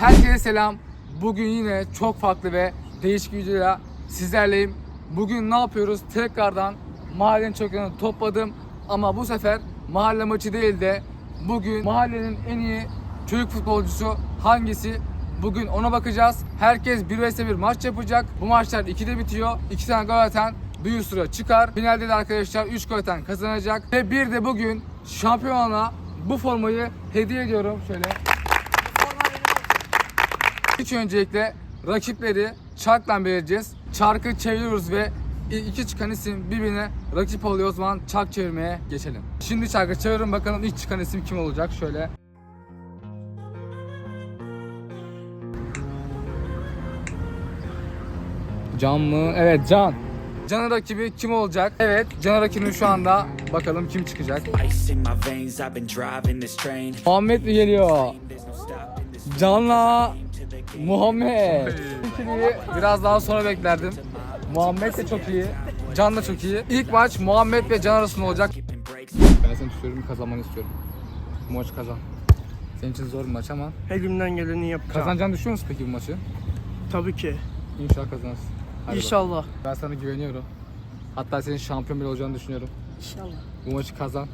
Herkese selam. Bugün yine çok farklı ve değişik videoyla sizlerleyim. Bugün ne yapıyoruz? Tekrardan mahallenin çocuklarını topladım. Ama bu sefer mahalle maçı değil de bugün mahallenin en iyi çocuk futbolcusu hangisi? Bugün ona bakacağız. Herkes 1 vs 1 maç yapacak. Bu maçlar 2'de bitiyor. 2 tane gol atan üst tura çıkar. Finalde de arkadaşlar 3 gol atan kazanacak. Ve bir de bugün şampiyona bu formayı hediye ediyorum. Şöyle. İlk öncelikle rakipleri çarkla belirleyeceğiz. Çarkı çeviriyoruz ve iki çıkan isim birbirine rakip oluyor. O zaman çark çevirmeye geçelim. Şimdi çarkı çevirin bakalım ilk çıkan isim kim olacak? Şöyle. Can mı? Evet Can. Can'ın rakibi kim olacak? Evet Can'ın rakibi şu anda bakalım kim çıkacak. Muhammed mi geliyor? Can'la. Muhammed. İkiliyi biraz daha sonra beklerdim. Muhammed de çok iyi. Can da çok iyi. İlk maç Muhammed ve Can arasında olacak. Ben seni tutuyorum, kazanmanı istiyorum. Bu maçı kazan. Senin için zor bir maç ama. Elimden geleni yapacağım. Kazanacağını düşünüyor musun peki bu maçı? Tabii ki. İnşallah kazanırsın. Hadi İnşallah. bakalım. Ben sana güveniyorum. Hatta senin şampiyon bile olacağını düşünüyorum. İnşallah. Bu maçı kazan.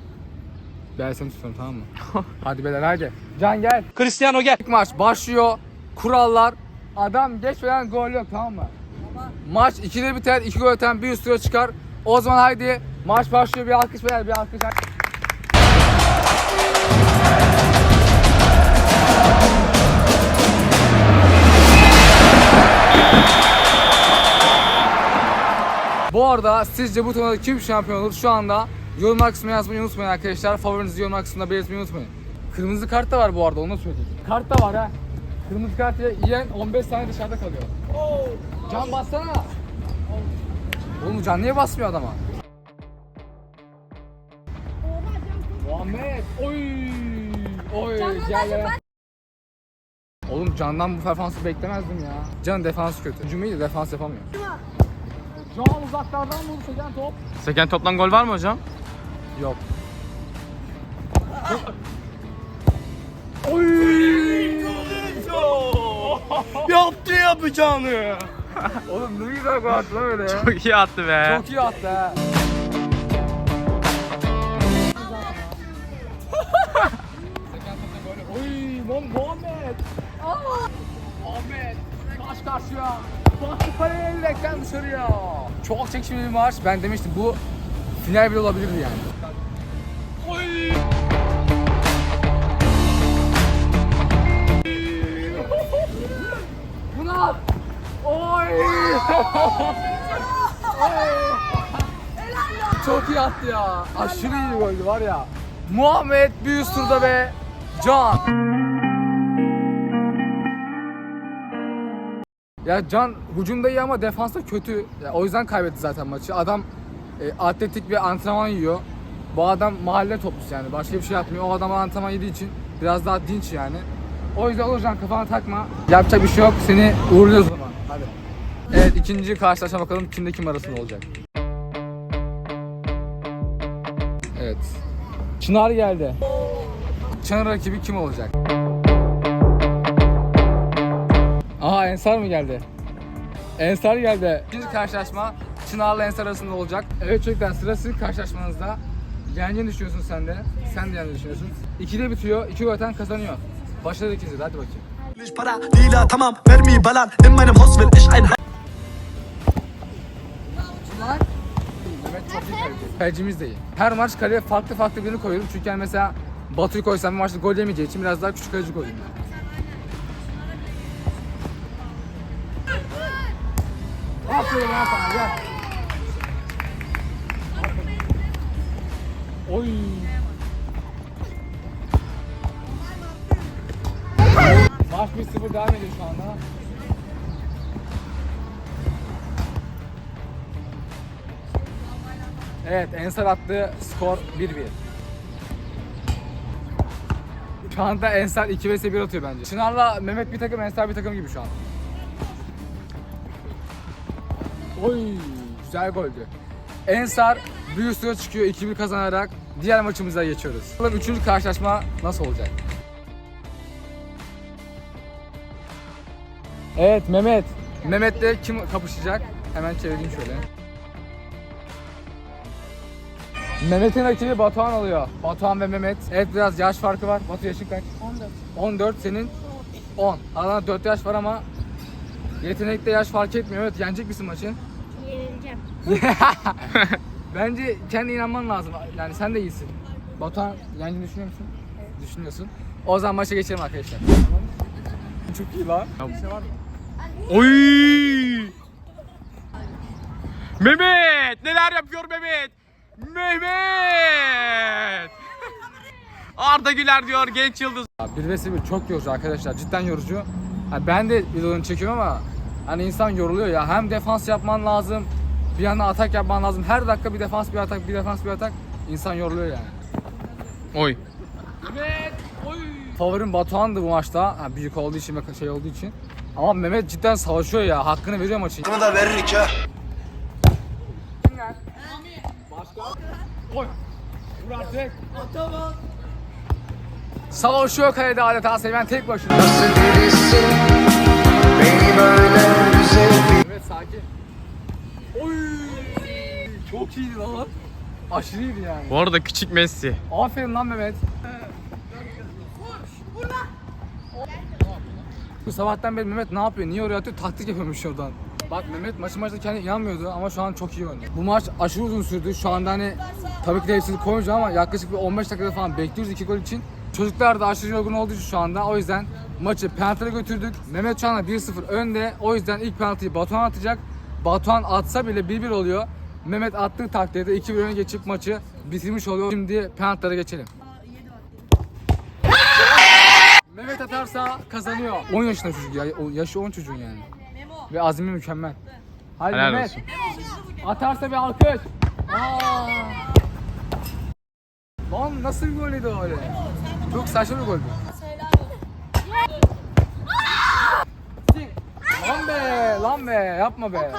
Ben seni tutuyorum tamam mı? hadi beyler hadi. Can gel. Cristiano gel. İlk maç başlıyor. Kurallar. Adam geçmeden gol yok tamam mı? Maç 2'de biter. 2 gol atan bir üst çıkar. O zaman haydi maç başlıyor. Bir alkış beyler bir alkış. Bu arada sizce bu turnuvada kim şampiyon olur? Şu anda yorumlar kısmına yazmayı unutmayın arkadaşlar. Favorinizi yorumlar kısmında belirtmeyi unutmayın. Kırmızı kart da var bu arada onu söyleyeyim. Kart da var ha. Kırmızı kart yiyen 15 saniye dışarıda kalıyor. Can bassana. Oğlum Can niye basmıyor adama? Muhammed. Oy. Oy. Gel gel. Oğlum Can'dan bu performansı beklemezdim ya. Can defans kötü. İyi de defans yapamıyor. Can uzaklardan vurdu seken top. Seken toplam gol var mı hocam? Yok. Yaptı yapacağını. Oğlum ne güzel gol attı lan öyle. Çok, Çok iyi attı be. iyi attı ha. Oy, Mu- Muhammed. Muhammed. Karşı karşıya. Baktı kaleye direkten dışarıya. Çok çekişmeli bir maç. Ben demiştim bu final bile olabilirdi yani. Oy. Çok iyi attı ya. Aşırı iyi bir goldü var ya. Muhammed bir üst turda ve Can. Ya Can hücumda iyi ama defansta kötü. Ya, o yüzden kaybetti zaten maçı. Adam e, atletik ve antrenman yiyor. Bu adam mahalle toplusu yani. Başka bir şey yapmıyor. O adam antrenman yediği için biraz daha dinç yani. O yüzden Can kafana takma. Yapacak bir şey yok. Seni uğurluyoruz o zaman. Hadi. Evet ikinci karşılaşma bakalım kimde kim arasında olacak. Evet. Çınar geldi. Çınar rakibi kim olacak? Aha Ensar mı geldi? Ensar geldi. İkinci karşılaşma Çınar'la Ensar arasında olacak. Evet çocuklar sıra sizin karşılaşmanızda. Yeneceğini düşünüyorsun sen de. Sen de yeneceğini düşünüyorsun. İkide bitiyor. İki gol atan kazanıyor. Başladı ikisi hadi bakayım. Para, Dealer, tamam, Mermi, ballern, in meinem Haus will ich ein Mehmet çok iyi kaleci. Kalecimiz de iyi. Her maç kaleye farklı farklı birini koyuyorum. Çünkü yani mesela Batu'yu koysam bir maçta gol yemeyeceği için biraz daha küçük kaleci koyayım. Aferin lan sana gel. Oy. Maç 1-0 devam ediyor şu anda. Evet Ensar attı skor 1-1. Şu anda Ensar 2 vs 1 atıyor bence. Çınar'la Mehmet bir takım, Ensar bir takım gibi şu an. Oy güzel goldü. Ensar bir üstüne çıkıyor 2-1 kazanarak diğer maçımıza geçiyoruz. Bakalım üçüncü karşılaşma nasıl olacak? Evet Mehmet. Mehmet'le kim kapışacak? Hemen çevireyim şöyle. Mehmet'in rakibi Batuhan oluyor. Batuhan ve Mehmet. Evet biraz yaş farkı var. Batu yaşın kaç? 14. 14 senin 10. Arada 4 yaş var ama yetenekte yaş fark etmiyor. Evet yenecek misin maçı? Yenileceğim. Bence kendi inanman lazım. Yani sen de iyisin. Batuhan yendiğini düşünüyor musun? Düşünüyorsun. O zaman maça geçelim arkadaşlar. Çok iyi lan. Bir şey var mı? Oy! Mehmet! Neler yapıyor Mehmet? Mehmet! Arda Güler diyor genç yıldız. Bir vs bir çok yorucu arkadaşlar. Cidden yorucu. Ha, ben de videolarını çekiyorum ama hani insan yoruluyor ya. Hem defans yapman lazım. Bir yandan atak yapman lazım. Her dakika bir defans bir atak, bir defans bir atak. İnsan yoruluyor yani. Oy. Mehmet! Oy! Favorim Batuhan'dı bu maçta. Ha, büyük olduğu için ve şey olduğu için. Ama Mehmet cidden savaşıyor ya. Hakkını veriyor maçın. Bunu da veririk ha. Oy. Vur artık. Savaşıyor kalede adeta Seymen tek başına. Evet sakin. Oy. Çok iyiydi lan. Aşırı iyiydi yani. Bu arada küçük Messi. Aferin lan Mehmet. Bu sabahtan beri Mehmet ne yapıyor? Niye oraya atıyor? Taktik yapıyormuş oradan. Bak Mehmet maçı maçta kendi inanmıyordu ama şu an çok iyi oynuyor. Bu maç aşırı uzun sürdü. Şu anda hani tabii ki de hepsini koymayacağım ama yaklaşık bir 15 dakikada falan bekliyoruz iki gol için. Çocuklar da aşırı yorgun olduğu için şu anda o yüzden maçı penaltıya götürdük. Mehmet şu anda 1-0 önde. O yüzden ilk penaltıyı Batuhan atacak. Batuhan atsa bile 1-1 oluyor. Mehmet attığı takdirde 2-1 öne geçip maçı bitirmiş oluyor. Şimdi penaltılara geçelim. Mehmet atarsa kazanıyor. 10 yaşında çocuk ya. O- Yaşı 10 çocuğun yani. Ve azmi mükemmel. Hadi Helal Mehmet. olsun. Atarsa bir alkış. Aa. Lan nasıl bir golydi o öyle? Çok saçma bir goldü. Lan be, lan be, yapma be.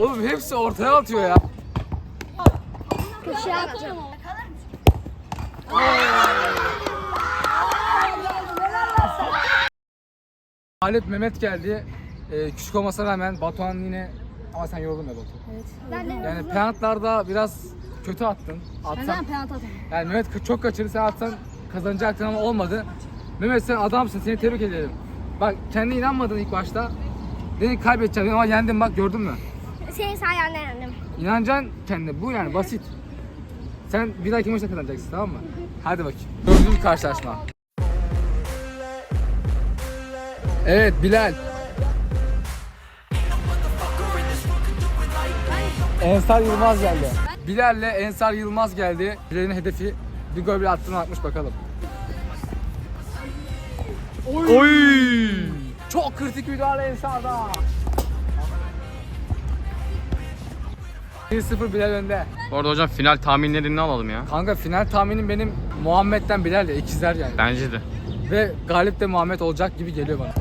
Oğlum hepsi ortaya atıyor ya. Köşeye atacağım. Galip Mehmet geldi. Ee, küçük olmasına rağmen Batuhan yine ama sen yoruldun be Batu. Ben de Yani penaltılarda biraz kötü attın. Atsan, penaltı atarım. yani Mehmet çok kaçırdı sen atsan kazanacaktın ama olmadı. Mehmet sen adamsın seni tebrik ederim. Bak kendi inanmadın ilk başta. Dedin kaybedeceğim ama yendin bak gördün mü? Senin sayende yendim. İnanacaksın kendine bu yani basit. Sen bir dahaki maçta kazanacaksın tamam mı? Hadi bakayım. Dördüncü karşılaşma. Evet Bilal. Ensar Yılmaz geldi. Bilal'le Ensar Yılmaz geldi. Bilal'in hedefi bir gol bile attığını atmış bakalım. Oy! Çok kritik müdahale Ensar'da. 1-0 Bilal önde. Bu arada hocam final tahminlerini alalım ya. Kanka final tahminim benim Muhammed'den Bilal'le ikizler yani. Bence de. Ve galip de Muhammed olacak gibi geliyor bana.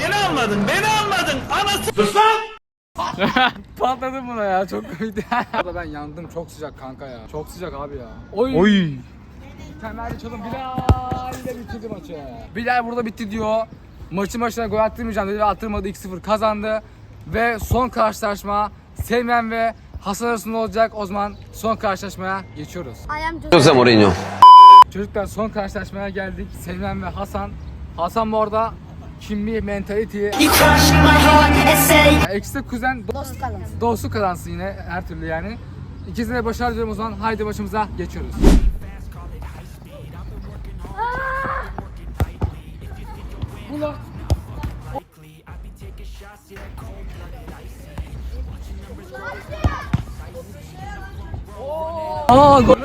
Beni anladın, beni anladın. Anası. Patladım buna ya çok komikti. Burada ben yandım çok sıcak kanka ya. Çok sıcak abi ya. Oy. Oy! Temel çalın Bilal ile bitirdi maçı. Bilal burada bitti diyor. Maçı başına gol attırmayacağım dedi ve attırmadı 2-0 kazandı. Ve son karşılaşma Seymen ve Hasan arasında olacak. O zaman son karşılaşmaya geçiyoruz. Ayağım Jose Mourinho. Çocuklar son karşılaşmaya geldik. Seymen ve Hasan. Hasan bu arada kimbi, mentality. Eksi de kuzen Dost kalınsın. Doğusu kazansın yine her türlü yani. İkisine de başarı diliyorum o zaman. Haydi başımıza geçiyoruz. Ulan. Aa gole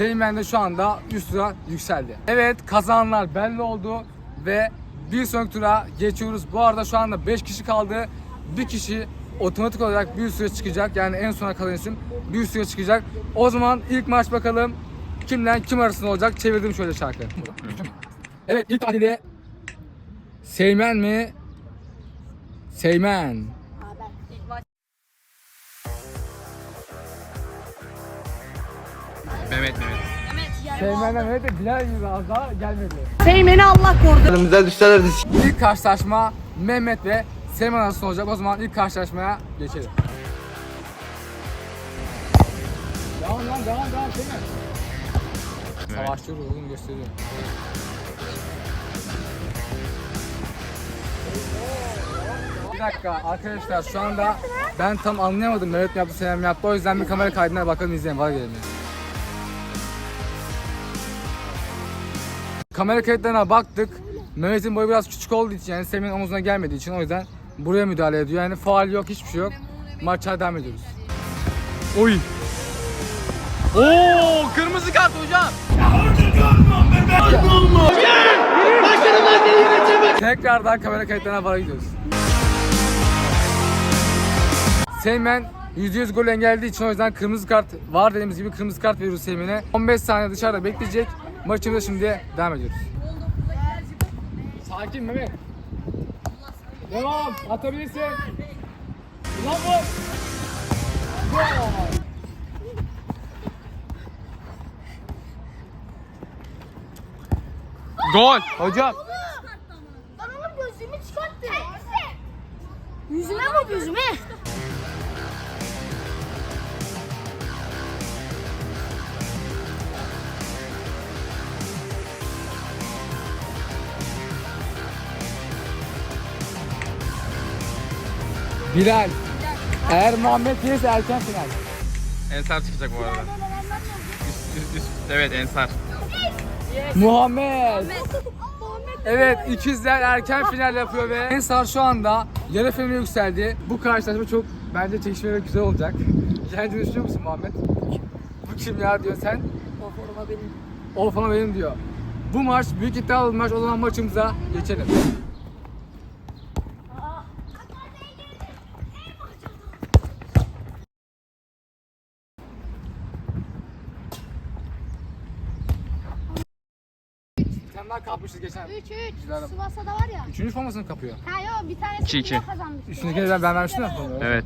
Teğmen de şu anda üst tura yükseldi. Evet kazananlar belli oldu ve bir sonraki tura geçiyoruz. Bu arada şu anda 5 kişi kaldı. Bir kişi otomatik olarak bir tura çıkacak. Yani en sona kalan isim bir tura çıkacak. O zaman ilk maç bakalım kimden kim arasında olacak. Çevirdim şöyle şarkı. Evet ilk tahlile Seymen mi? Seymen. Mehmet Mehmet. Seymen'den Mehmet de Bilal gibi az daha gelmedi. Seymen'i Allah korudu. İlk karşılaşma Mehmet ve Seymen arasında olacak. O zaman ilk karşılaşmaya geçelim. Devam lan devam devam Seymen. Savaşçı ruhunu gösteriyor. Bir dakika arkadaşlar şu anda ben tam anlayamadım Mehmet mi yaptı Seymen mi yaptı o yüzden bir kamera kaydına bakalım izleyelim var gelin. Kamera kayıtlarına baktık. Mehmet'in boyu biraz küçük olduğu için yani Semih'in omuzuna gelmediği için o yüzden buraya müdahale ediyor. Yani faal yok hiçbir şey yok. Maça devam ediyoruz. Oy. Oo kırmızı kart hocam. Tekrardan kamera kayıtlarına bara gidiyoruz. Seymen %100 gol engellediği için o yüzden kırmızı kart var dediğimiz gibi kırmızı kart veriyoruz Seymen'e. 15 saniye dışarıda bekleyecek. Maçımıza şimdi devam ediyoruz. Sakin Mehmet. Devam. Atabilirsin. Ulan bu. Gol. Gol. Hocam. Lan oğlum gözlüğümü çıkarttı. Yüzüme bak yüzüme. Bilal. Eğer Muhammed gelirse erken final. Ensar çıkacak bu arada. Üst, üst, üst. Evet Ensar. Muhammed. Evet ikizler erken final yapıyor ve Ensar şu anda yarı finale yükseldi. Bu karşılaşma çok bence çekişmeli ve güzel olacak. Kendini düşünüyor musun Muhammed? Bu kim ya diyor sen? O forma benim. O falan benim diyor. Bu maç büyük iddialı bir maç. O zaman maçımıza geçelim. Daha kapmışız geçen. 3 3. Güzel. Sivas'ta var ya. Üçüncü formasını kapıyor. Ha yo bir tanesi İki, iki. kazanmış. Üstündekini ben, ben vermiştim ya. Evet.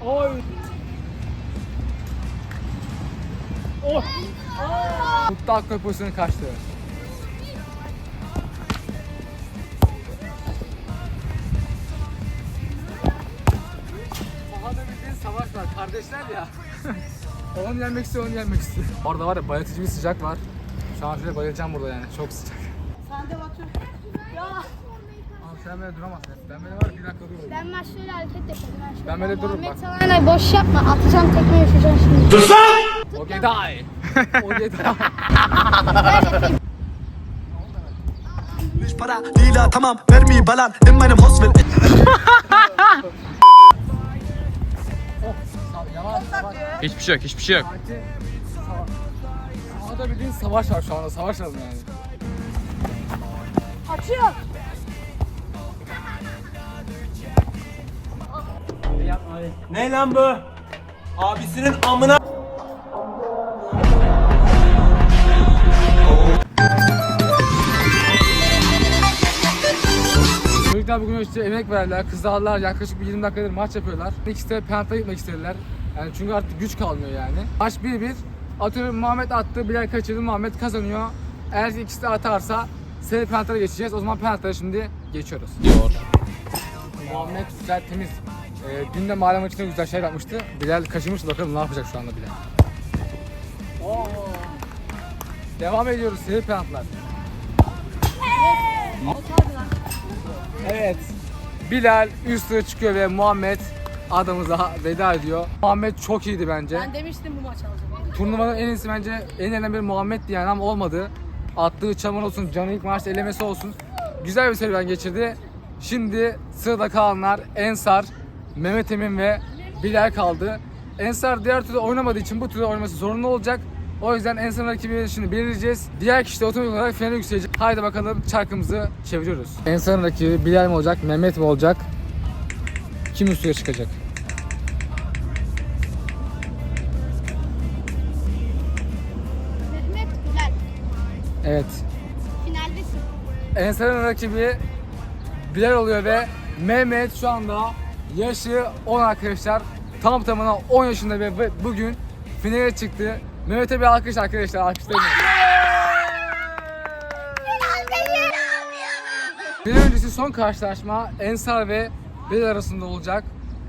Oy. Oh. Mutlu Akkoy pozisyonu kaçtı. Sahada bildiğin savaş var. Kardeşler ya. onu yenmek istiyor, onu yenmek istiyor. Orada var ya bayatıcı bir sıcak var. Şu an şöyle bayılacağım burada yani. Çok sıcak. Sen de Batu. Ya. Abi sen böyle duramazsın. Ben böyle var bir dakika dururum. Ben maç şöyle hareket yapıyorum. Ben, şöyle. Ben böyle dururum bak. sana öyle boş yapma. Atacağım tekme yaşayacağım şimdi. Okay die. Okay die. Yapayım. Hiç para değil ha tamam vermeyi balan in meinem Haus Hiçbir şey yok, hiçbir şey yok. Sakin. Sava- Sahada bildiğin savaş var şu anda. Savaş var yani. Açıyor. Ne lan bu? Abisinin amına Çocuklar bugün işte emek verdiler, kızarlar, yaklaşık bir 20 dakikadır maç yapıyorlar. İkisi de penaltıya gitmek istediler. Yani çünkü artık güç kalmıyor yani. Maç 1-1. Atıyorum Muhammed attı, Bilal kaçırdı, Muhammed kazanıyor. Eğer ikisi de atarsa seri penaltılara geçeceğiz. O zaman penaltılara şimdi geçiyoruz. Diyor. Muhammed güzel, temiz. Ee, dün de mahalle maçında güzel şey yapmıştı. Bilal kaçırmış, bakalım ne yapacak şu anda Bilal. Oo. Devam ediyoruz seri penaltılar. Evet. Bilal üst tura çıkıyor ve Muhammed adamıza veda ediyor. Muhammed çok iyiydi bence. Ben demiştim bu maç alacağım. Turnuvanın en iyisi bence en iyilerinden biri Muhammed'di yani ama olmadı. Attığı çamur olsun, canı ilk maçta elemesi olsun. Güzel bir serüven geçirdi. Şimdi sırada kalanlar Ensar, Mehmet Emin ve Bilal kaldı. Ensar diğer turda oynamadığı için bu turda oynaması zorunlu olacak. O yüzden Ensar'ın rakibini şimdi belirleyeceğiz. Diğer kişi de otomatik olarak finale yükselecek. Haydi bakalım çarkımızı çeviriyoruz. Ensar'ın rakibi Bilal mi olacak, Mehmet mi olacak? Kim üstüne çıkacak? Evet. Finaldesin. Ensar'ın rakibi Bilal oluyor ve Mehmet şu anda yaşı 10 arkadaşlar. tam tamına 10 yaşında ve bugün finale çıktı. Mehmet'e bir alkış arkadaşlar. Alkışlayın. Bir öncesi son karşılaşma Ensar ve Bilal arasında olacak.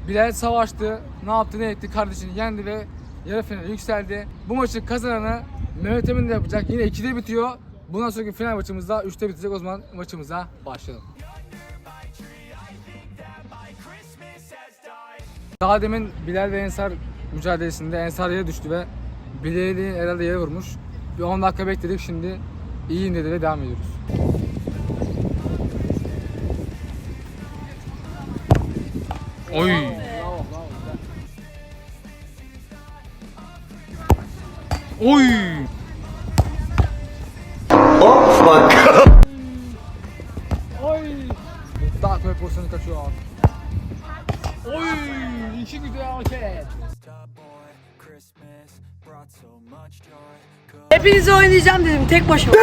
Bilal savaştı, ne yaptı ne etti kardeşini yendi ve yarı finale yükseldi. Bu maçın kazananı Mehmet Emin de yapacak. Yine 2'de bitiyor. Bundan sonraki final maçımızda 3'te bitecek. O zaman maçımıza başlayalım. Daha demin Bilal ve Ensar mücadelesinde Ensar yere düştü ve Bilal'i herhalde yere vurmuş. Bir 10 dakika bekledik şimdi iyiyim dedi ve devam ediyoruz. Oy. Oy. Oynayacağım dedim tek başıma.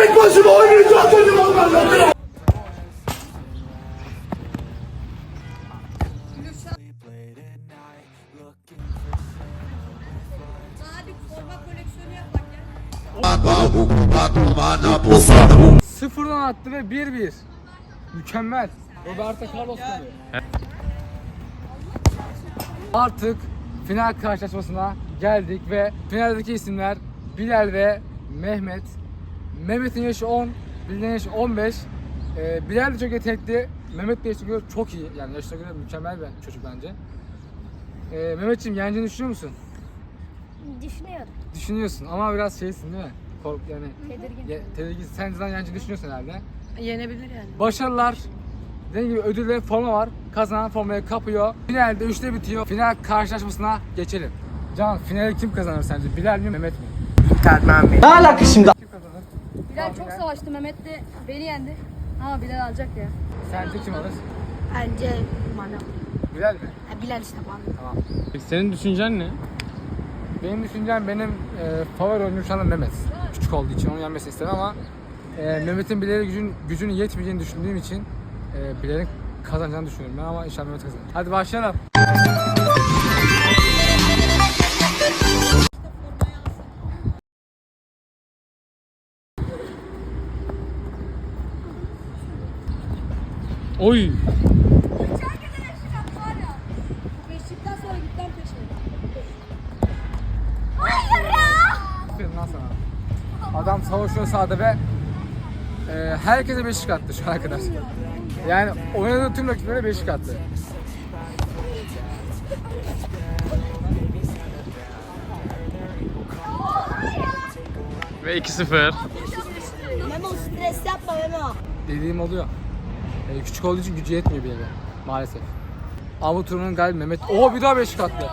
Sıfırdan attı ve 1-1. Mükemmel. Roberto Carlos. Artık final karşılaşmasına geldik ve finaldeki isimler Bilal ve Mehmet. Mehmet'in yaşı 10, Bilal'in yaşı 15. Ee, Bilal de çok yetenekli. Mehmet de yaşına göre çok iyi. Yani yaşına göre mükemmel bir çocuk bence. Ee, Mehmetciğim yeneceğini düşünüyor musun? Düşünüyorum. Düşünüyorsun ama biraz şeysin değil mi? Kork yani Tedirgin. ya, tedirgin. Sen zaten yeneceğini düşünüyorsun herhalde. Yenebilir yani. Başarılar. Dediğim gibi ödül ve forma var. Kazanan formayı kapıyor. Finalde 3'te bitiyor. Final karşılaşmasına geçelim. Can finali kim kazanır sence? Bilal mi Mehmet mi? Ne alaka şimdi? Bilal çok savaştı. Mehmet de beni yendi. Ama Bilal alacak ya. Sence kim alır? Bence bana. Bilal mi? Ha, Bilal işte bana. Tamam. Senin düşüncen ne? Benim düşüncem benim e, favori oyuncum şu anda Mehmet. Küçük olduğu için onu yenmesini istemem ama e, Mehmet'in Bilal'e gücün, gücünün yetmeyeceğini düşündüğüm için e, Bilal'in kazanacağını düşünüyorum ben ama inşallah Mehmet kazanır. Hadi başlayalım. Oy. Beşikten sonra gitten peşine. Hayır ya. Aferin lan sana. Adam savaşıyor sahada ve e, herkese beşik attı şu ana kadar. Yani oynadığı tüm rakiplere beşik attı. Ve 2-0. Memo stres yapma Memo. Dediğim oluyor. E, küçük olduğu için gücü yetmiyor bir yere maalesef. Ama bu turunun galibi Mehmet. Oo bir daha beşik attı.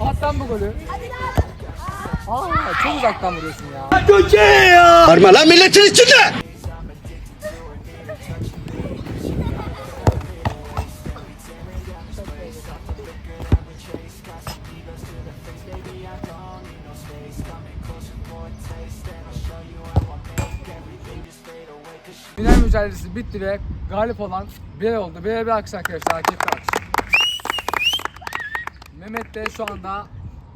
A- At bu golü. Aa, çok uzaktan vuruyorsun ya. Varma lan milletin içinde. Mücadelesi bitti ve galip olan Bilal oldu. Bilal'e bir alkış arkadaşlar. Hak etti alkış. Mehmet de şu anda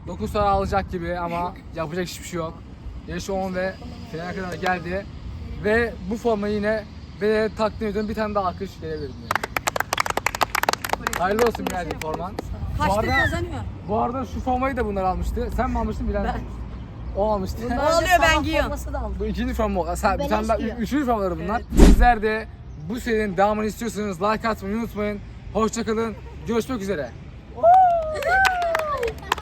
9 tane alacak gibi ama yapacak hiçbir şey yok. Yaşı 10 ve finale kadar geldi. Ve bu formayı yine Bilal'e takdim ediyorum. Bir tane daha alkış gelebilir mi? Hayırlı olsun Bilal'cim forman. Bu Kaçta arada, kazanıyor? bu arada şu formayı da bunlar almıştı. Sen mi almıştın Bilal mi? O almıştı. Ne oluyor ben giyiyorum. Bu ikinci forma. Sen, bir tane daha, diyor. üçüncü formaları bunlar. Sizler de bu serinin devamını istiyorsanız like atmayı unutmayın. Hoşçakalın. Görüşmek üzere.